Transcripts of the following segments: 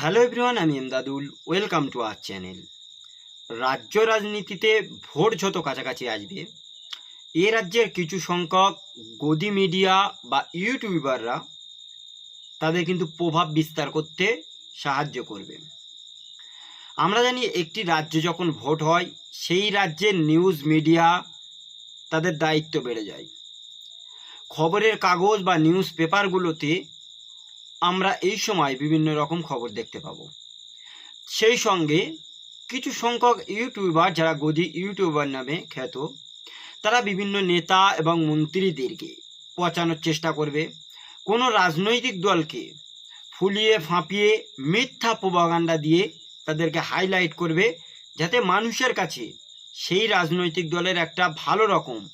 Hello everyone, আমি Emdadul. Welcome to our channel. রাজ্য রাজনীতিতে ভোট যত কাছাকাছি আসবে, এ রাজ্যের কিছু সংখ্যক গদি মিডিয়া বা ইউটিউবাররা তাদের কিন্তু প্রভাব বিস্তার করতে সাহায্য করবে। আমরা জানি একটি রাজ্য যখন ভোট হয়, সেই রাজ্যের নিউজ মিডিয়া তাদের দায়িত্ব বেড়ে যায়। খবরের কাগজ বা নিউজ পেপারগুলোতে আমরা এই সময় বিভিন্ন রকম খবর দেখতে পাবো। সেই সঙ্গে কিছু সংখ্যক ইউটিউবার যারা গদি ইউটিউবার নামে খ্যাত, তারা বিভিন্ন নেতা এবং মন্ত্রীদেরকে পচানোর চেষ্টা করবে। কোনো রাজনৈতিক দলকে ফুলিয়ে ফাঁপিয়ে মিথ্যা প্রবাগান্ডা দিয়ে তাদেরকে হাইলাইট করবে, যাতে মানুষের কাছে সেই রাজনৈতিক দলের একটা ভালো রকম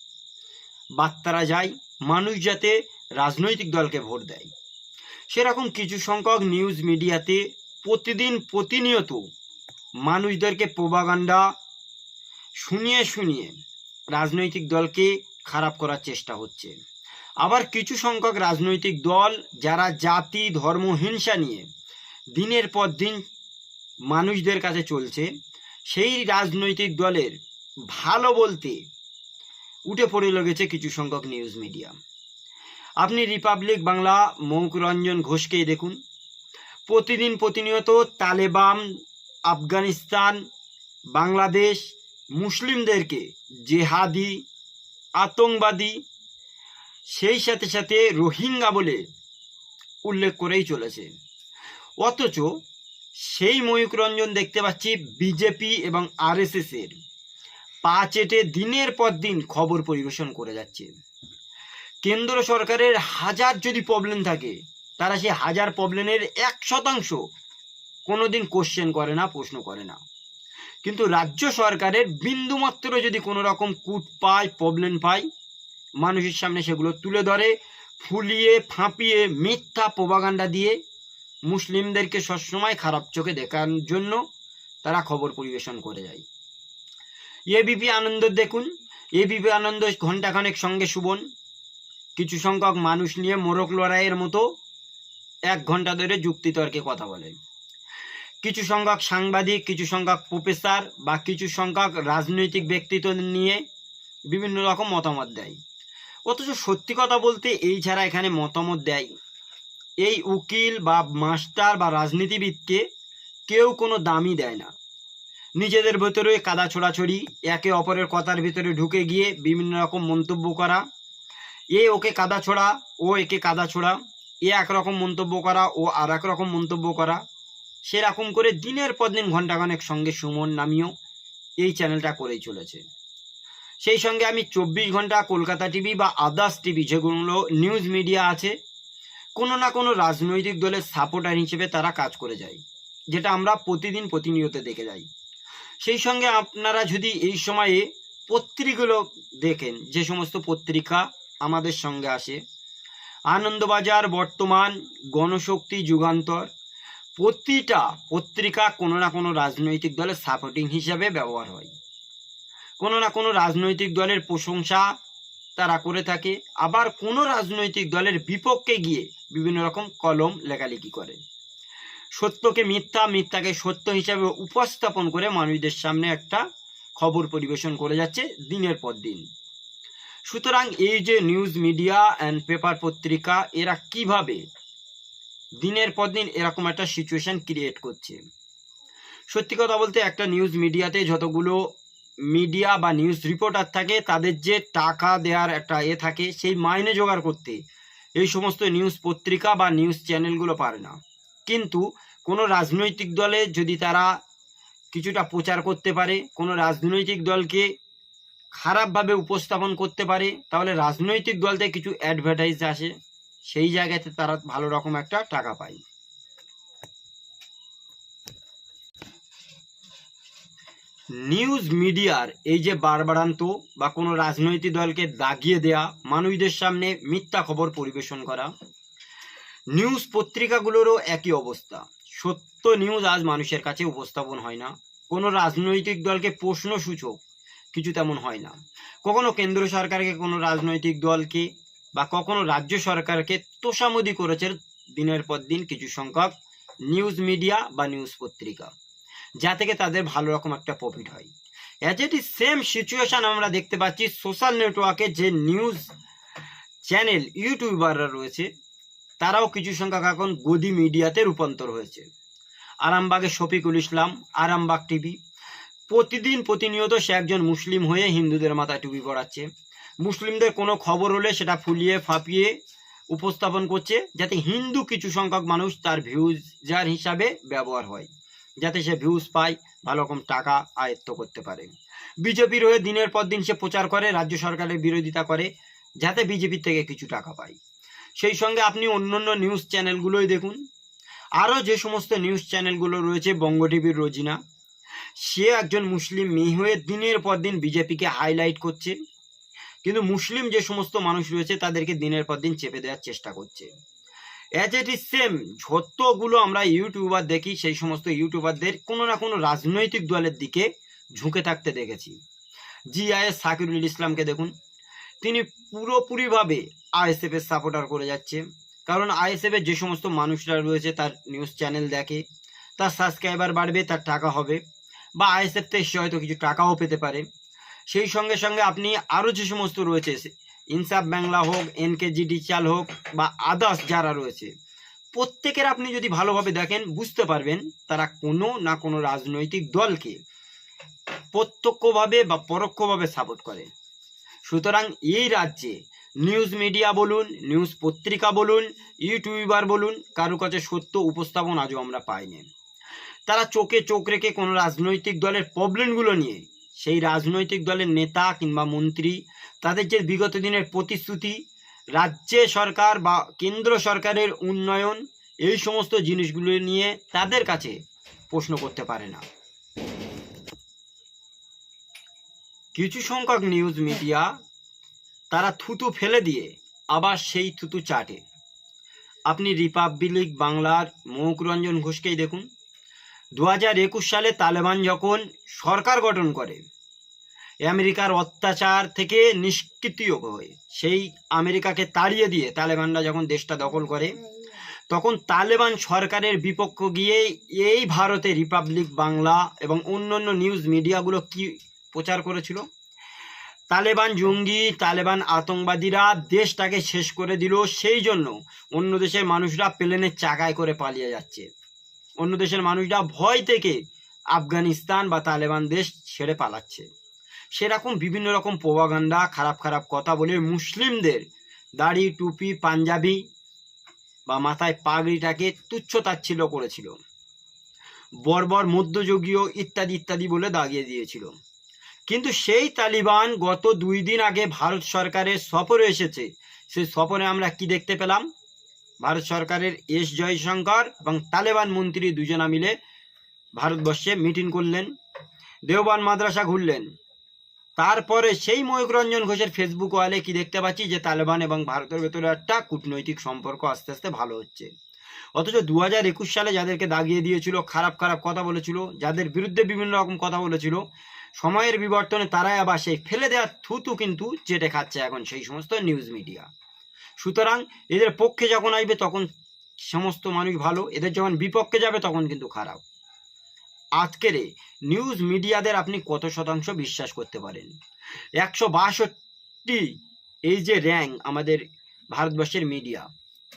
বার্তারা যায়। মানুষ যাতে রাজনৈতিক দলকে ভোট দেয়। সেরকম কিছু সংখ্যক নিউজ মিডিয়াতে প্রতিদিন প্রতিনিয়ত মানুষদেরকে প্রবাগান্ডা শুনিয়ে শুনিয়ে রাজনৈতিক দলকে খারাপ করার চেষ্টা হচ্ছে। আবার কিছু সংখ্যক রাজনৈতিক দল যারা জাতি, ধর্ম, হিংসা নিয়ে দিনের পর দিন মানুষদের কাছে চলছে, সেই রাজনৈতিক দলের ভালো বলতে উঠে পড়ে লেগেছে কিছু সংখ্যক নিউজ মিডিয়া আপনি রিপাবলিক বাংলা মৌকরঞ্জন ঘোষকেই দেখুন। প্রতিদিন প্রতিনিয়ত তালেবান, আফগানিস্তান, বাংলাদেশ, মুসলিমদেরকে জেহাদি, আতঙ্কবাদী, সেই সাথে সাথে রোহিঙ্গা বলে উল্লেখ করেই চলেছে। অথচ সেই ময়ূকরঞ্জন দেখতে পাচ্ছি বিজেপি এবং আরএসএস এর। পা চেটে দিনের পর দিন খবর পরিবেশন করে যাচ্ছে। কেন্দ্র সরকারের হাজার যদি প্রবলেম থাকে, তারা সেই হাজার প্রবলেমের এক শতাংশ কোনোদিন কোশ্চেন করে না, প্রশ্ন করে না। কিন্তু রাজ্য সরকারের বিন্দুমাত্র যদি কোনো রকম কুট পায় প্রবলেম পায়, মানুষের সামনে সেগুলো তুলে ধরে, ফুলিয়ে, ফাঁপিয়ে, মিথ্যা প্রবাগান্ডা দিয়ে মুসলিমদেরকে সবসময় খারাপ চোখে দেখার জন্য তারা খবর পরিবেশন করে যায়। এবিপি আনন্দ দেখুন এবিপি আনন্দ ঘন্টাখানেক সঙ্গে সুবন কিছু সংখ্যক মানুষ নিয়ে মোরক লড়াইয়ের মতো এক ঘণ্টা ধরে যুক্তিতর্কে কথা বলে। কিছু সংখ্যক সাংবাদিক, কিছু সংখ্যক প্রফেসর বা কিছু সংখ্যক রাজনৈতিক ব্যক্তিত্ব নিয়ে বিভিন্ন রকম মতামত দেয়। অথচ সত্যি কথা বলতে এই ছাড়া এখানে মতামত দেয়। এই উকিল বা মাস্টার বা রাজনীতিবিদকে কেউ কোনো দামই দেয় না। নিজেদের ভেতরে কাদা ছোড়াছড়ি, একে অপরের কথার ভিতরে ঢুকে গিয়ে বিভিন্ন রকম মন্তব্য করা এ ওকে কাদা ছোড়া, ও একে কাদা ছোড়া, এ একরকম মন্তব্য করা, ও আর রকম মন্তব্য করা। সেরকম করে দিনের পর দিন ঘন্টাখানেক সঙ্গে সুমন নামিয়েও এই চ্যানেলটা করেই চলেছে। সেই সঙ্গে আমি চব্বিশ ঘণ্টা কলকাতা টিভি বা আদার্স টিভি যেগুলো নিউজ মিডিয়া আছে, কোনো না কোনো রাজনৈতিক দলের সাপোর্টার হিসেবে তারা কাজ করে যায়, যেটা আমরা প্রতিদিন প্রতিনিয়ত দেখে যাই। সেই সঙ্গে আপনারা যদি এই সময়ে পত্রিকাগুলো দেখেন, যে সমস্ত পত্রিকা আমাদের সঙ্গে আসে। আনন্দবাজার বর্তমান গণশক্তি যুগান্তর। প্রতিটা পত্রিকা কোনো না কোনো রাজনৈতিক দলের সাপোর্টিং হিসাবে ব্যবহার হয়। কোনো না কোনো রাজনৈতিক দলের প্রশংসা তারা করে থাকে। আবার কোনো রাজনৈতিক দলের বিপক্ষে গিয়ে বিভিন্ন রকম কলম লেখালেখি করে। সত্যকে মিথ্যা, মিথ্যাকে সত্য হিসাবে উপস্থাপন করে মানুষদের সামনে একটা খবর পরিবেশন করে যাচ্ছে দিনের পর দিন। সুতরাং এই যে নিউজ মিডিয়া অ্যান্ড পেপার পত্রিকা, এরা কীভাবে দিনের পর দিন এরকম একটা সিচুয়েশন ক্রিয়েট করছে? সত্যি কথা বলতে একটা নিউজ মিডিয়াতে যতগুলো মিডিয়া বা নিউজ রিপোর্টার থাকে, তাদের যে টাকা দেওয়ার একটা এ থাকে, সেই মাইনে জোগাড় করতে এই সমস্ত নিউজ পত্রিকা বা নিউজ চ্যানেলগুলো পারে না। কিন্তু কোনো রাজনৈতিক দলে যদি তারা কিছুটা প্রচার করতে পারে, কোনো রাজনৈতিক দলকে খারাপভাবে উপস্থাপন করতে পারে, তাহলে রাজনৈতিক দল থেকে কিছু অ্যাডভার্টাইজ আসে, সেই জায়গাতে তারা ভালো রকম একটা টাকা পায়। নিউজ মিডিয়ার এই যে বারবারান্ত বা কোনো রাজনৈতিক দলকে দাগিয়ে দেয়া, মানুষদের সামনে মিথ্যা খবর পরিবেশন করা নিউজ পত্রিকাগুলোরও একই অবস্থা। সত্য নিউজ আজ মানুষের কাছে উপস্থাপন হয় না। কোনো রাজনৈতিক দলকে প্রশ্ন সূচক কিছু তেমন হয় না। কখনো কেন্দ্র সরকারকে কোনো রাজনৈতিক দলকে বা কখনো রাজ্য সরকারকে তোষামোদি করেছে দিনের পর দিন কিছু সংখ্যক নিউজ মিডিয়া বা নিউজ পত্রিকা, যা থেকে তাদের ভালো রকম একটা প্রফিট হয়। অ্যাজ এটি সেম সিচুয়েশন আমরা দেখতে পাচ্ছি সোশ্যাল নেটওয়ার্কে যে নিউজ চ্যানেল ইউটিউবাররা রয়েছে, তারাও কিছু সংখ্যক এখন গদি মিডিয়াতে রূপান্তর হয়েছে। আরামবাগের শফিকুল ইসলাম, আরামবাগ টিভি প্রতিদিন প্রতিনিয়ত সে একজন মুসলিম হয়ে হিন্দুদের মাথায় টুপি পড়াচ্ছে মুসলিমদের কোনো খবর হলে সেটা ফুলিয়ে ফাঁপিয়ে উপস্থাপন করছে, যাতে হিন্দু কিছু সংখ্যক মানুষ তার ভিউজ যার হিসাবে ব্যবহার হয়, যাতে সে ভিউজ পায়, ভালো রকম টাকা আয়ত্ত করতে পারে। বিজেপির হয়ে দিনের পর দিন সে প্রচার করে, রাজ্য সরকারের বিরোধিতা করে, যাতে বিজেপির থেকে কিছু টাকা পায়। সেই সঙ্গে আপনি অন্যান্য নিউজ চ্যানেলগুলোই দেখুন। আরও যে সমস্ত নিউজ চ্যানেলগুলো রয়েছে বঙ্গ টিভির রোজিনা সে একজন মুসলিম মেয়ে হয়ে দিনের পর দিন বিজেপিকে হাইলাইট করছে। কিন্তু মুসলিম যে সমস্ত মানুষ রয়েছে, তাদেরকে দিনের পর দিন চেপে দেওয়ার চেষ্টা করছে। অ্যাজ ইট ইজ সেম যতগুলো আমরা ইউটিউবার দেখি, সেই সমস্ত ইউটিউবারদের কোনো না কোনো রাজনৈতিক দলের দিকে ঝুঁকে থাকতে দেখেছি। জিআইএস সাকিরুল ইসলামকে দেখুন। তিনি পুরোপুরিভাবে আইএসএফ এর সাপোর্টার করে যাচ্ছে। কারণ আইএসএফ এর যে সমস্ত মানুষরা রয়েছে, তার নিউজ চ্যানেল দেখে, তার সাবস্ক্রাইবার বাড়বে, তার টাকা হবে। বা আইএসএফ থেকে হয়তো কিছু টাকাও পেতে পারে। সেই সঙ্গে সঙ্গে আপনি আরও যে সমস্ত রয়েছে ইনসাফ বাংলা হোক এনকেজি ডিচাল হোক বা আদার্স যারা রয়েছে, প্রত্যেকের আপনি যদি ভালোভাবে দেখেন, বুঝতে পারবেন তারা কোনো না কোনো রাজনৈতিক দলকে প্রত্যক্ষভাবে বা পরোক্ষভাবে সাপোর্ট করে। সুতরাং এই রাজ্যে নিউজ মিডিয়া বলুন নিউজ পত্রিকা বলুন, ইউটিউবার বলুন, কারও কাছে সত্য উপস্থাপন আজও আমরা পাইনি। তারা চোখে চোখ রেখে কোনো রাজনৈতিক দলের প্রবলেমগুলো নিয়ে, সেই রাজনৈতিক দলের নেতা কিংবা মন্ত্রী, তাদের যে বিগত দিনের প্রতিশ্রুতি, রাজ্যে সরকার বা কেন্দ্র সরকারের উন্নয়ন, এই সমস্ত জিনিসগুলো নিয়ে তাদের কাছে প্রশ্ন করতে পারে না। কিছু সংখ্যক নিউজ মিডিয়া তারা থুতু ফেলে দিয়ে আবার সেই থুতু চাটে। আপনি রিপাবলিক বাংলার মৌকরঞ্জন ঘোষকেই দেখুন। দু হাজার একুশ সালে তালেবান যখন সরকার গঠন করে, আমেরিকার অত্যাচার থেকে নিষ্কৃতীয় হয়ে। সেই আমেরিকাকে তাড়িয়ে দিয়ে তালেবানরা যখন দেশটা দখল করে, তখন তালেবান সরকারের বিপক্ষ গিয়ে এই ভারতে রিপাবলিক বাংলা এবং অন্যান্য নিউজ মিডিয়াগুলো কি প্রচার করেছিল? তালেবান জঙ্গি, তালেবান আতঙ্কবাদীরা দেশটাকে শেষ করে দিল, সেই জন্য অন্য দেশের মানুষরা প্লেনের চাকায় করে পালিয়ে যাচ্ছে। অন্য দেশের মানুষরা ভয় থেকে আফগানিস্তান বা তালেবান দেশ ছেড়ে পালাচ্ছে। সেরকম বিভিন্ন রকম প্রভাগান্ডা খারাপ খারাপ কথা বলে মুসলিমদের দাড়ি, টুপি, পাঞ্জাবি বা মাথায় পাগড়িটাকে তুচ্ছ তাচ্ছিল্য করেছিল। বর্বর মধ্যযুগীয় ইত্যাদি ইত্যাদি বলে দাগিয়ে দিয়েছিল। কিন্তু সেই তালিবান গত দুই দিন আগে ভারত সরকারের সফরে এসেছে। সেই সফরে আমরা কি দেখতে পেলাম? ভারত সরকারের এস জয়শঙ্কর এবং তালেবান মন্ত্রী দুজনা মিলে ভারতবর্ষে মিটিং করলেন, দেওবান মাদ্রাসা ঘুরলেন। তারপরে সেই ময়ূরঞ্জন ঘোষের ফেসবুক ওয়ালে কি দেখতে পাচ্ছি যে তালেবান এবং ভারতের ভেতরে একটা কূটনৈতিক সম্পর্ক আস্তে আস্তে ভালো হচ্ছে। অথচ দু হাজার একুশ সালে যাদেরকে দাগিয়ে দিয়েছিল, খারাপ খারাপ কথা বলেছিল, যাদের বিরুদ্ধে বিভিন্ন রকম কথা বলেছিল, সময়ের বিবর্তনে তারাই আবার সেই ফেলে দেওয়ার থুতু কিন্তু চেটে খাচ্ছে এখন সেই সমস্ত নিউজ মিডিয়া সুতরাং এদের পক্ষে যখন আসবে তখন সমস্ত মানুষ ভালো, এদের যখন বিপক্ষে যাবে তখন কিন্তু খারাপ। আজকের নিউজ মিডিয়াদের আপনি কত শতাংশ বিশ্বাস করতে পারেন? একশো বাষট্টি এই যে র্যাঙ্ক আমাদের ভারতবর্ষের মিডিয়া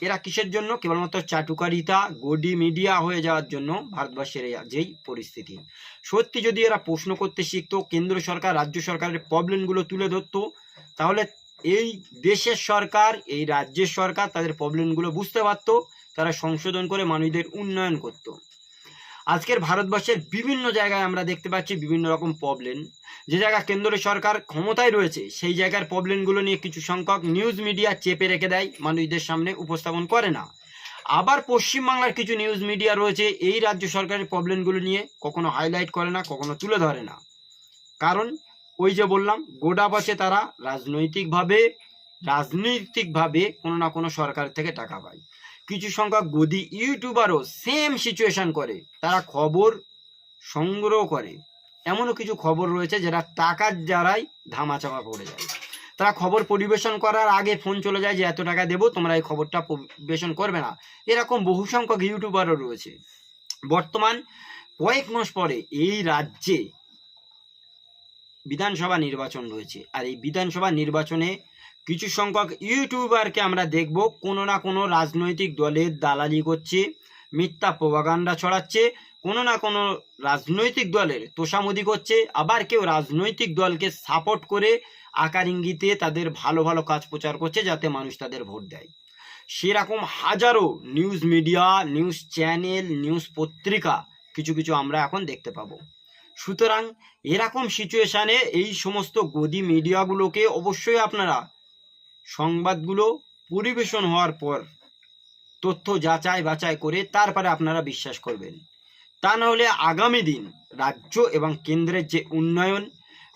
এরা কিসের জন্য? কেবলমাত্র চাটুকারিতা, গডি মিডিয়া হয়ে যাওয়ার জন্য ভারতবর্ষের যেই পরিস্থিতি। সত্যি যদি এরা প্রশ্ন করতে শিখতো, কেন্দ্র সরকার, রাজ্য সরকারের প্রবলেমগুলো তুলে ধরতো, তাহলে এই দেশের সরকার, এই রাজ্যের সরকার তাদের প্রবলেমগুলো বুঝতে পারতো, তারা সংশোধন করে মানুষদের উন্নয়ন করতো। আজকের ভারতবর্ষের বিভিন্ন জায়গায় আমরা দেখতে পাচ্ছি বিভিন্ন রকম প্রবলেম যে জায়গা কেন্দ্র সরকার ক্ষমতায় রয়েছে, সেই জায়গার প্রবলেমগুলো নিয়ে কিছু সংখ্যক নিউজ মিডিয়া চেপে রেখে দেয়, মানুষদের সামনে উপস্থাপন করে না। আবার পশ্চিমবাংলার কিছু নিউজ মিডিয়া রয়েছে, এই রাজ্য সরকারের প্রবলেমগুলো নিয়ে কখনো হাইলাইট করে না, কখনো তুলে ধরে না। কারণ ওই যে বললাম গোডা আছে তারা, রাজনৈতিকভাবে রাজনৈতিকভাবে কোনো না কোনো সরকার থেকে টাকা পায়। কিছু সংখ্যক গদি ইউটিউবারও সেম সিচুয়েশন করে। তারা খবর সংগ্রহ করে। এমনও কিছু খবর রয়েছে যেটা টাকার দ্বারাই ধামাচাপা পড়ে যায়। তারা খবর পরিবেশন করার আগে ফোন চলে যায় যে, এত টাকা দেবো, তোমরা এই খবরটা পরিবেশন করবে না। এরকম বহু সংখ্যক ইউটিউবারও রয়েছে। বর্তমান কয়েক মাস পরে এই রাজ্যে বিধানসভা নির্বাচন রয়েছে। আর এই বিধানসভা নির্বাচনে কিছু সংখ্যক ইউটিউবারকে আমরা দেখব, কোনো না কোনো রাজনৈতিক দলের দালালি করছে, মিথ্যা প্রভাগান্ডা ছড়াচ্ছে, কোনো না কোনো রাজনৈতিক দলের তোষামদি করছে, আবার কেউ রাজনৈতিক দলকে সাপোর্ট করে আকার ইঙ্গিতে তাদের ভালো ভালো কাজ প্রচার করছে যাতে মানুষ তাদের ভোট দেয়। সেরকম হাজারো news media, news channel, news পত্রিকা কিছু কিছু আমরা এখন দেখতে পাবো। সুতরাং এরকম সিচুয়েশানে এই সমস্ত গদি মিডিয়াগুলোকে অবশ্যই আপনারা সংবাদগুলো পরিবেশন হওয়ার পর তথ্য যাচাই বাছাই করে তারপরে আপনারা বিশ্বাস করবেন। তা না হলে আগামী দিন রাজ্য এবং কেন্দ্রের যে উন্নয়ন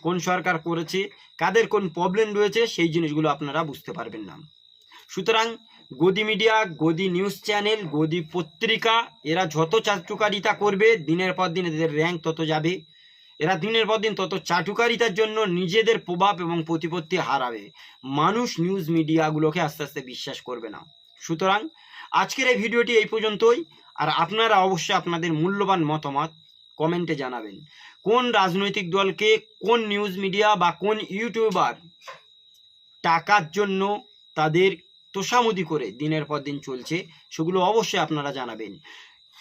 কোন সরকার করেছে, কাদের কোন প্রবলেম রয়েছে, সেই জিনিসগুলো আপনারা বুঝতে পারবেন না। সুতরাং গদি মিডিয়া গদি নিউজ চ্যানেল গদি পত্রিকা, এরা যত চাটুকারিতা করবে, দিনের পর দিন এদের র্যাঙ্ক তত যাবে। এরা দিনের পর দিন তত চাটুকারিতার জন্য নিজেদের প্রভাব এবং প্রতিপত্তি হারাবে। মানুষ নিউজ মিডিয়াগুলোকে আস্তে আস্তে বিশ্বাস করবে না। সুতরাং আজকের এই ভিডিওটি এই পর্যন্তই। আর আপনারা অবশ্যই আপনাদের মূল্যবান মতামত কমেন্টে জানাবেন। কোন রাজনৈতিক দলকে কোন নিউজ মিডিয়া বা কোন ইউটিউবার টাকার জন্য তাদের তোষামুদি করে দিনের পর দিন চলছে, সেগুলো অবশ্যই আপনারা জানাবেন।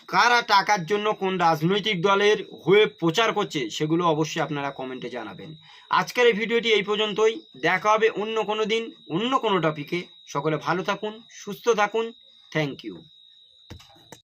কারা টাকার জন্য কোন রাজনৈতিক দলের হয়ে প্রচার করছে সেগুলো অবশ্যই আপনারা কমেন্টে জানাবেন। আজকের এই ভিডিওটি এই পর্যন্তই। দেখা হবে অন্য কোনো দিন, অন্য কোনো টপিকে সকলে ভালো থাকুন, সুস্থ থাকুন। Thank you